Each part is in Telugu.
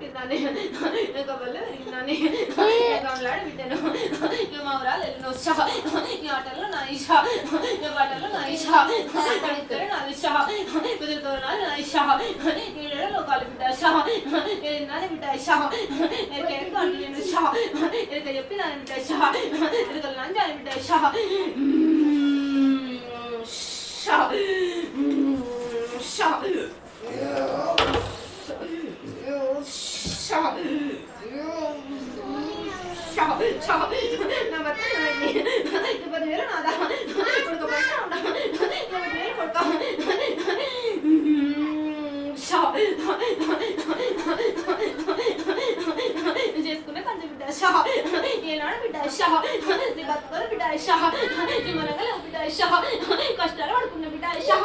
ಹುಟ್ಟಿದ್ದಾನೆ ಕಬಲ್ಲೆ ಇದ್ದಾನೆ ಕಂಗ್ಲಾಡ್ ಬಿದ್ದೆನು ನೀವು ಮೌರಾಲ್ ಎಲ್ಲಿ ನೋ ಸಹ ನೀವು ಆಟಲ್ಲ ನಾ ಇಷ ನೀವು ಪಾಟಲ್ಲ ನಾ ಇಷ ಕಡಿತಾರೆ ನಾ ಇಷ ಕುದುರ್ತವ್ರನಾಲ್ ನಾ ಇಷ ನೀಡಲು ಲೋಕಾಲು ಬಿಟ್ಟ ಇಷ இருந்தாலே விட்டா இஷா எனக்கு எனக்கு அண்ணன் இஷா எனக்கு எப்படி நான் விட்டா இஷா எனக்கு நஞ்சு அனுப்பிட்டா இஷா இஷா 쳐. 나 맞다, 선생님. 이거 내려놔다. 걸까 말까? 이거 내려 걸까? 쳐. যে স্কুলে কাজে বিদায় শাহ এনার বিদায় শাহ যে বাদ করে বিদায় শাহ যে মারা গেল বিদায় শাহ কষ্টার পড়কুন বিদায় শাহ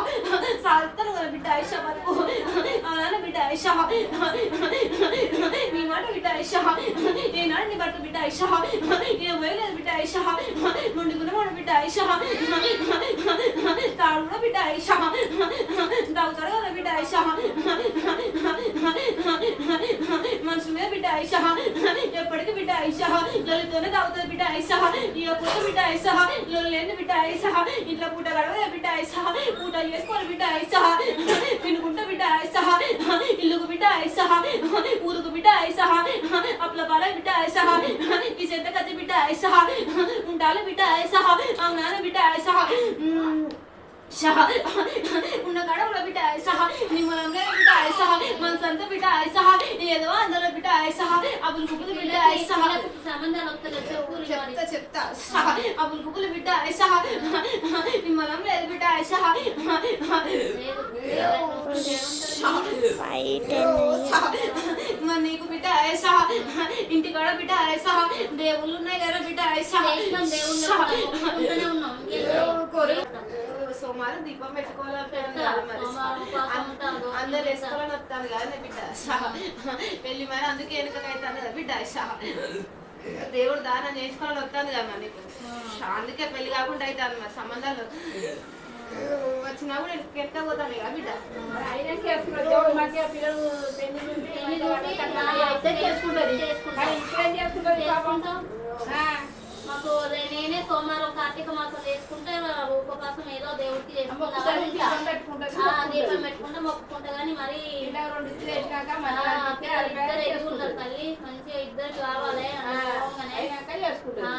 সালতন করে বিদায় শাহ বাদ ও আনা বিদায় শাহ నీ భర్త బిడ్డ షా నేను పోయలేదు బిడ్డ షా ముందుకున్న వాడు బిడ్డ షా తాడు కూడా బిడ్డ షా తాగుతాడు కదా బిడ్డ షా మనుషుల మీద బిడ్డ ఐషా ఎప్పటికీ బిడ్డ ఐషా లొల్లితోనే తాగుతుంది బిడ్డ ఐషా ఇక పూట బిడ్డ ఐషా లొల్లి లేని బిడ్డ ఐషా ఇంట్లో పూట గడవదే బిడ్డ ఐషా పూట చేసుకోవాలి బిడ్డ ఐషా తినుకుంటే బిడ్డ ఐషా ఇల్లుకు బిడ్డ ఐషా ఊరుకు బిడ్డ ఐషా అప్ల పాల బిడ్డ ఐషా ఈ చెత్త కచ్చి బిడ్డ ఐషా ఉండాలి బిడ్డ ఐషా అవునానే బిడ్డ ఐషా షహ ఉన్న గడవల బిడ్డ సహ నిమ్మలంలో బిడ్డ సహ మన సంత బిడ్డ సహ ఏదో అందులో బిడ్డ సహ అబుల్ బుక్కులు బిడ్డ సహ సంబంధాలు వస్తలేదు చెప్పులు చెప్తా చెప్తా సహ అబుల్ బుక్కులు బిడ్డ సహ సహ ఇంటికాడ బిడ్డ సహ దేవుళ్ళు ఉన్నాయి కదా బిడ్డ ఉన్నాం. సోమవారం దీపం ఉంటాను. అందరు వేసుకోవాలని వస్తాను కదా బిడ్డ. పెళ్ళి మరి అందుకే వెనుకకి అవుతాను కదా బిడ్డ షా. దేవుడు దానం చేసుకోవాలని వస్తాను కదా మరి. అందుకే పెళ్ళి కాకుండా అవుతాను మరి సంబంధాలు. వచ్చినా కూడా వెనక పోతాను కదా బిడ్డ. మాకు నేనే సోమవారం కార్తీక మాసం చేసుకుంటే ఉపవాసం ఏదో దేవుడికి చేసుకుంటా. దీపం పెట్టుకుంటే మొక్కుకుంటా కానీ మరి ఇద్దరు ఉన్నారు తల్లి. మంచిగా ఇద్దరు కావాలి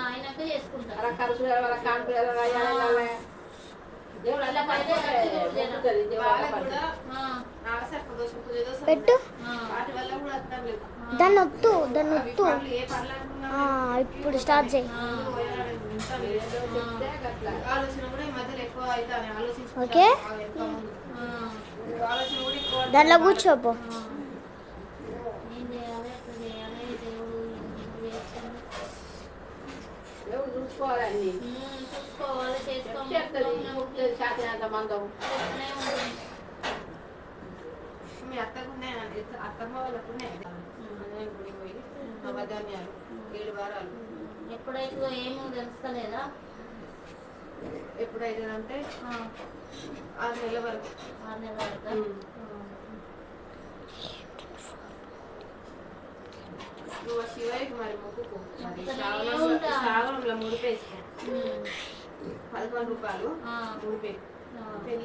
అయినాక చేసుకుంటా పెట్టు. దాన్ని ఒత్తు దాన్ని ఆ, ఇప్పుడు స్టార్ట్ చేయి. ఆ, ఆలోచన కూడా ఈ మధ్యలో ఎక్కువ అవుతాను ఆలోచించుకుంటా ఓకే. వెనక ముందు. ఆ, ఆలోచన కూడా ఎక్కువ దాంట్లో కూర్చోపో ఆ. ఏం చేయాలి ఎట్లా చేయాలి దేవుడు ఎందుకు చేస్తాడు? చూసుకోవాలండి చూసుకోవాలి చేసుకోవాలి శాతినంత మందం. మీ అత్తకు ఉన్నాయండి అత్తమ్మ వాళ్ళకు ఉన్నాయి అదే గుడి పోయి నవధాన్యాలు ఏడు వారాలు ఎప్పుడైతే ఏమో తెలుస్తలేదా ఎప్పుడైతుందంటే ఆ, ఆరు నెలల వరకు ఆరు నెలల వరకా? నువ్వు శివయ్యకి మరి మొక్కుకో మరి శ్రావణంలో. శ్రావణంలో ముడిపేసుకో పదకొండు రూపాయలు ముడిపే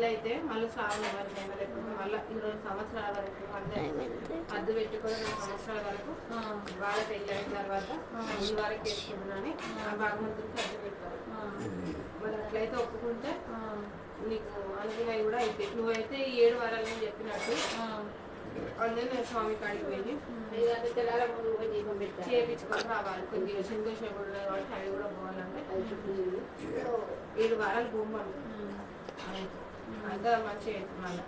అయితే మళ్ళీ శ్రావణం వరకు లేకపోతే మళ్ళీ ఇరవై సంవత్సరాల వరకు అద్దు పెట్టుకొని రెండు సంవత్సరాల వరకు వాళ్ళ పెళ్ళి అయిన తర్వాత ఈ వరకు వేసుకుంటున్నాను ఆ భగవంతుడికి పెట్టాలి ఆ, మరి అట్లయితే ఒప్పుకుంటే నీకు అనుకున్నవి కూడా అయితే నువ్వైతే ఏడు వారాలని చెప్పినట్టు. అందరూ స్వామి కాడికి పోయి చేయించుకొని రావాలి. కొద్దిగా సంతోషం కూడా కాబట్టి అవి కూడా పోవాలంటే ఏడు వారాలు ఉమ్, అంతా మంచిగా అవుతుంది.